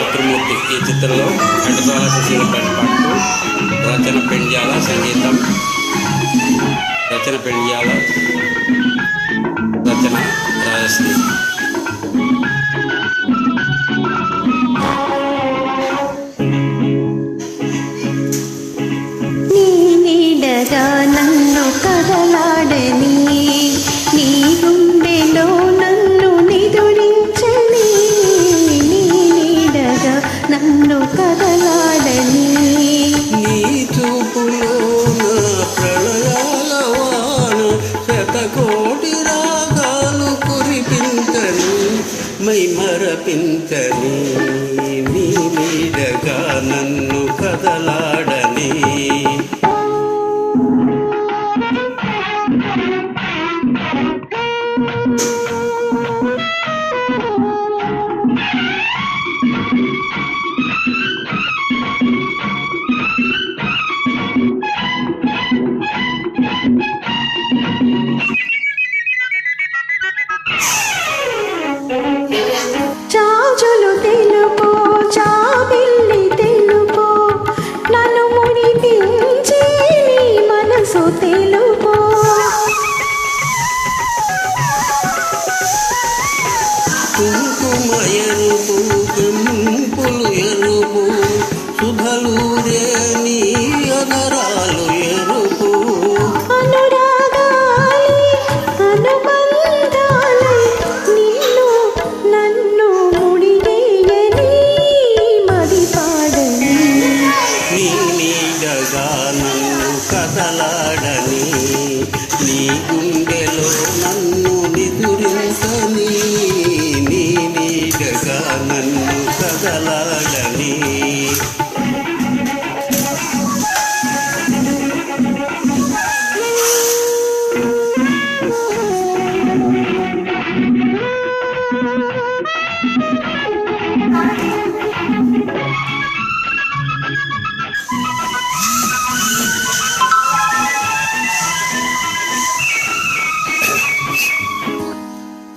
మాతృమూర్తి ఈ చిత్రంలో ఘంటసాల సుశీల గారి పాటలు రచన పెండ్యాల సంగీతం రచన పెండ్యాల రచన రాజశ్రీ శతకోటి రాగాలు కురిపించని మై మరపించని. కుంకుమ ఎరుపు కెంపులు ఎరుపు సుధలూరే నీ అదరాలు ఎరుపు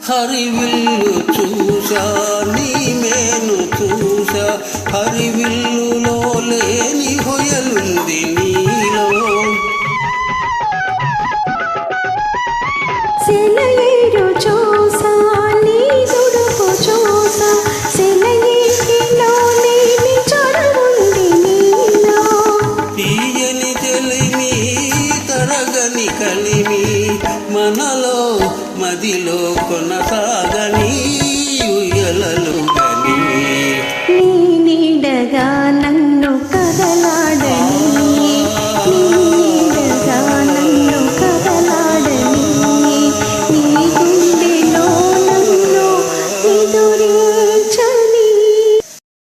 హరివిల్లు చూసా నీ మేను చూసా హరివిల్లులో లేని హొయలుంది నీలో. సెలయేరు చూసా కలిమి మనలో మదిలో కొనసాగని